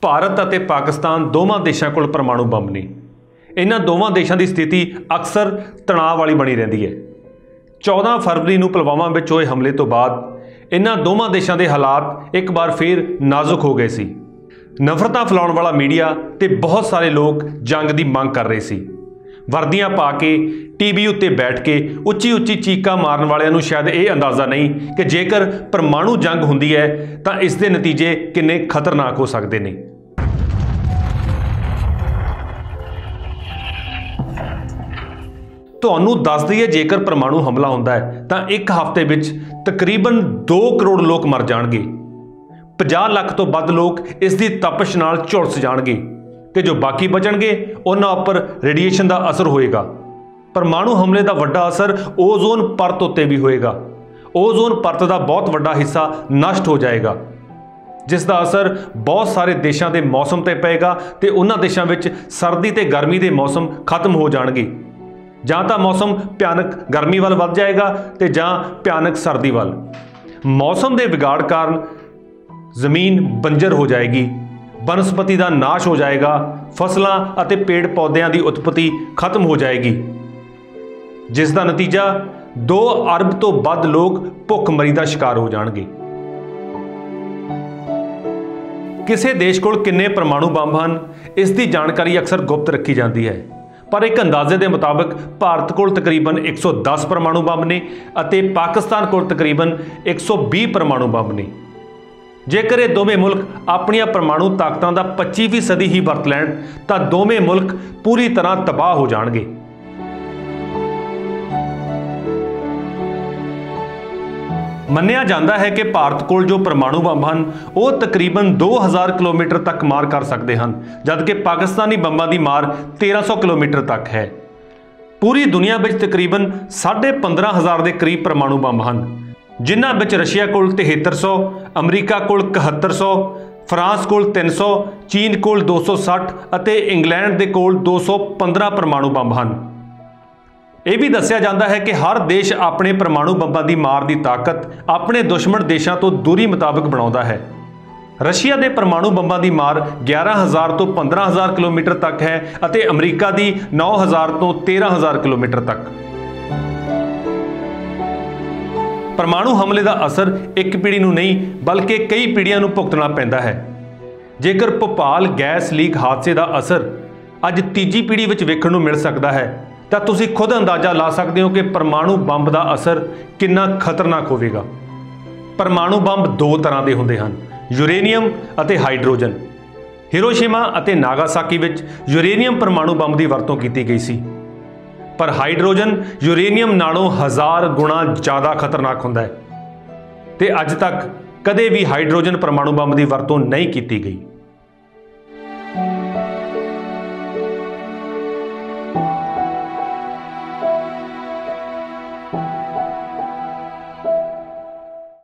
ਭਾਰਤ ਅਤੇ ਪਾਕਿਸਤਾਨ ਦੋਵਾਂ ਦੇਸ਼ਾਂ ਕੋਲ ਪਰਮਾਣੂ ਬੰਬ ਨੇ। ਇਹਨਾਂ ਦੋਵਾਂ ਦੇਸ਼ਾਂ ਦੀ ਸਥਿਤੀ ਅਕਸਰ ਤਣਾਅ ਵਾਲੀ ਬਣੀ ਰਹਿੰਦੀ ਹੈ। 14 ਫਰਵਰੀ ਨੂੰ ਪੁਲਵਾਮਾ ਵਿੱਚ ਹੋਏ ਹਮਲੇ ਤੋਂ ਬਾਅਦ ਇਹਨਾਂ ਦੋਵਾਂ ਦੇਸ਼ਾਂ ਦੇ ਹਾਲਾਤ ਇੱਕ ਵਾਰ ਫੇਰ ਨਾਜ਼ੁਕ ਹੋ ਗਏ ਸੀ। ਨਫ਼ਰਤਾਂ ਫੈਲਾਉਣ ਵਾਲਾ ਮੀਡੀਆ ਤੇ ਬਹੁਤ ਸਾਰੇ ਲੋਕ ਜੰਗ ਦੀ ਮੰਗ ਕਰ ਰਹੇ ਸੀ। ਵਰਦੀਆਂ ਪਾ ਕੇ ਟੀਵੀ ਉੱਤੇ ਬੈਠ ਕੇ, ਉੱਚੀ ਉੱਚੀ ਚੀਕਾਂ ਮਾਰਨ ਵਾਲਿਆਂ ਨੂੰ ਸ਼ਾਇਦ ਇਹ ਅੰਦਾਜ਼ਾ ਨਹੀਂ ਕਿ ਜੇਕਰ ਪਰਮਾਣੂ ਜੰਗ ਹੁੰਦੀ ਹੈ, ਤਾਂ ਇਸ ਦੇ ਨਤੀਜੇ ਕਿੰਨੇ ਖਤਰਨਾਕ ਹੋ ਸਕਦੇ ਨੇ। ਤੁਹਾਨੂੰ ਦੱਸ ਦਈਏ, ਜੇਕਰ ਪਰਮਾਣੂ ਹਮਲਾ ਹੁੰਦਾ ਹੈ, ਤਾਂ ਇੱਕ ਹਫ਼ਤੇ ਵਿੱਚ ਤਕਰੀਬਨ 2 ਕਰੋੜ ਲੋਕ ਮਰ ਜਾਣਗੇ। 50 ਲੱਖ ਤੋਂ ਵੱਧ ਲੋਕ ਇਸ ਦੀ ਤਪਸ਼ ਨਾਲ ਝੁਲਸ ਜਾਣਗੇ। ਤੇ ਜੋ ਬਾਕੀ ਬਚਣਗੇ, ਉਹਨਾਂ ਉੱਪਰ ਰੇਡੀਏਸ਼ਨ ਦਾ ਅਸਰ ਹੋਏਗਾ। ਪਰਮਾਣੂ ਹਮਲੇ ਦਾ ਵੱਡਾ ਅਸਰ ਓਜ਼ੋਨ ਪਰਤ ਉੱਤੇ ਵੀ ਹੋਏਗਾ। ਓਜ਼ੋਨ ਪਰਤ ਦਾ ਬਹੁਤ ਵੱਡਾ ਹਿੱਸਾ ਨਸ਼ਟ ਹੋ ਜਾਏਗਾ। ਜਿਸ ਦਾ ਅਸਰ ਬਹੁਤ ਸਾਰੇ ਦੇਸ਼ਾਂ ਦੇ ਮੌਸਮ ਤੇ ਪਏਗਾ ਤੇ ਉਹਨਾਂ ਦੇਸ਼ਾਂ ਵਿੱਚ ਸਰਦੀ ਤੇ ਗਰਮੀ ਦੇ ਮੌਸਮ ਖਤਮ ਹੋ ਜਾਣਗੇ। ਜਾਂ ਤਾਂ ਮੌਸਮ ਭਿਆਨਕ ਗਰਮੀ ਵੱਲ ਵੱਧ ਜਾਏਗਾ ਤੇ ਜਾਂ ਭਿਆਨਕ ਸਰਦੀ ਵੱਲ। ਮੌਸਮ ਦੇ ਵਿਗਾੜ ਕਾਰਨ ਜ਼ਮੀਨ ਬੰਜਰ ਹੋ ਜਾਏਗੀ। ਬਨਸਪਤੀ ਦਾ ਨਾਸ਼ ਹੋ ਜਾਏਗਾ, ਫਸਲਾਂ ਅਤੇ ਪੇੜ ਪੌਦਿਆਂ ਦੀ ਉਤਪਤੀ ਖਤਮ ਹੋ ਜਾਏਗੀ। ਜਿਸ ਦਾ ਨਤੀਜਾ 2 ਅਰਬ ਤੋਂ ਵੱਧ ਲੋਕ ਭੁੱਖਮਰੀ ਦਾ ਸ਼ਿਕਾਰ ਹੋ ਜਾਣਗੇ। ਕਿਸੇ ਦੇਸ਼ ਕੋਲ ਕਿੰਨੇ ਪਰਮਾਣੂ ਬੰਬ ਹਨ, ਇਸ ਦੀ ਜਾਣਕਾਰੀ ਅਕਸਰ ਗੁਪਤ ਰੱਖੀ ਜਾਂਦੀ ਹੈ। ਪਰ ਇੱਕ ਅੰਦਾਜ਼ੇ ਦੇ ਮੁਤਾਬਕ ਭਾਰਤ ਕੋਲ ਤਕਰੀਬਨ 110 ਪਰਮਾਣੂ ਬੰਬ ਨੇ ਅਤੇ ਪਾਕਿਸਤਾਨ ਕੋਲ ਤਕਰੀਬਨ 120 ਪਰਮਾਣੂ ਬੰਬ ਨੇ। ਜੇਕਰ ਇਹ ਦੋਵੇਂ ਮੁਲਕ ਆਪਣੀਆਂ ਪਰਮਾਣੂ ਤਾਕਤਾਂ ਦਾ 25% ਹੀ ਵਰਤ ਲੈਣ, ਤਾਂ ਦੋਵੇਂ ਮੁਲਕ ਪੂਰੀ ਤਰ੍ਹਾਂ ਤਬਾਹ ਹੋ ਜਾਣਗੇ। ਮੰਨਿਆ ਜਾਂਦਾ ਹੈ ਕਿ ਭਾਰਤ ਕੋਲ ਜੋ ਪਰਮਾਣੂ ਬੰਬ ਹਨ, ਉਹ ਤਕਰੀਬਨ 2000 ਕਿਲੋਮੀਟਰ ਤੱਕ ਮਾਰ ਕਰ ਸਕਦੇ ਹਨ, ਜਦਕਿ ਪਾਕਿਸਤਾਨੀ ਬੰਬਾਂ ਦੀ ਮਾਰ 1300 ਕਿਲੋਮੀਟਰ ਤੱਕ ਹੈ। ਪੂਰੀ ਦੁਨੀਆ ਵਿੱਚ ਤਕਰੀਬਨ 15000 ਦੇ ਕਰੀਬ ਪਰਮਾਣੂ ਬੰਬ ਹਨ। ਜਿਨ੍ਹਾਂ ਵਿੱਚ ਰਸ਼ੀਆ ਕੋਲ 7300 ਅਮਰੀਕਾ ਕੋਲ 7100 ਫਰਾਂਸ ਕੋਲ 300 ਚੀਨ ਕੋਲ 260 ਅਤੇ ਇੰਗਲੈਂਡ ਦੇ ਕੋਲ 215 ਪਰਮਾਣੂ ਬੰਬ ਹਨ। ਇਹ ਵੀ ਦੱਸਿਆ ਜਾਂਦਾ ਹੈ ਕਿ ਹਰ ਦੇਸ਼ ਆਪਣੇ ਪਰਮਾਣੂ ਬੰਬਾਂ ਦੀ ਮਾਰ ਦੀ ਤਾਕਤ ਆਪਣੇ ਦੁਸ਼ਮਣ ਦੇਸ਼ਾਂ ਤੋਂ ਦੂਰੀ ਮੁਤਾਬਕ ਬਣਾਉਂਦਾ ਹੈ। ਰਸ਼ੀਆ ਦੇ ਪਰਮਾਣੂ ਬੰਬਾਂ ਦੀ ਮਾਰ 11000 ਤੋਂ 15000 ਕਿਲੋਮੀਟਰ ਤੱਕ ਹੈ ਅਤੇ ਅਮਰੀਕਾ ਦੀ 9000 ਤੋਂ 13000 ਕਿਲੋਮੀਟਰ ਤੱਕ। ਪਰਮਾਣੂ ਹਮਲੇ ਦਾ ਅਸਰ ਇੱਕ ਪੀੜ੍ਹੀ ਨੂੰ ਨਹੀਂ, ਬਲਕਿ ਕਈ ਪੀੜ੍ਹੀਆਂ ਨੂੰ ਭੁਗਤਣਾ ਪੈਂਦਾ ਹੈ। ਜੇਕਰ ਭੋਪਾਲ ਗੈਸ ਲੀਕ ਹਾਦਸੇ ਦਾ ਅਸਰ ਅੱਜ ਤੀਜੀ ਪੀੜ੍ਹੀ ਵਿੱਚ ਵੇਖਣ ਨੂੰ ਮਿਲ ਸਕਦਾ ਹੈ, ਤਾਂ ਤੁਸੀਂ ਖੁਦ ਅੰਦਾਜ਼ਾ ਲਾ ਸਕਦੇ ਹੋ ਕਿ ਪਰਮਾਣੂ ਬੰਬ ਦਾ ਅਸਰ ਕਿੰਨਾ ਖਤਰਨਾਕ ਹੋਵੇਗਾ। ਪਰਮਾਣੂ ਬੰਬ ਦੋ ਤਰ੍ਹਾਂ ਦੇ ਹੁੰਦੇ ਹਨ, ਯੂਰੇਨੀਅਮ ਅਤੇ ਹਾਈਡਰੋਜਨ। ਹਿਰੋਸ਼ੀਮਾ ਅਤੇ ਨਾਗਾਸਾਕੀ ਵਿੱਚ ਯੂਰੇਨੀਅਮ ਪਰਮਾਣੂ ਬੰਬ ਦੀ ਵਰਤੋਂ ਕੀਤੀ ਗਈ ਸੀ। ਪਰ ਹਾਈਡਰੋਜਨ ਯੂਰੇਨੀਅਮ ਨਾਲੋਂ ਹਜ਼ਾਰ ਗੁਣਾ ਜ਼ਿਆਦਾ ਖਤਰਨਾਕ ਹੁੰਦਾ ਹੈ। ਤੇ ਅੱਜ ਤੱਕ ਕਦੇ ਵੀ ਹਾਈਡਰੋਜਨ ਪਰਮਾਣੂ ਬੰਬ ਦੀ ਵਰਤੋਂ ਨਹੀਂ ਕੀਤੀ ਗਈ।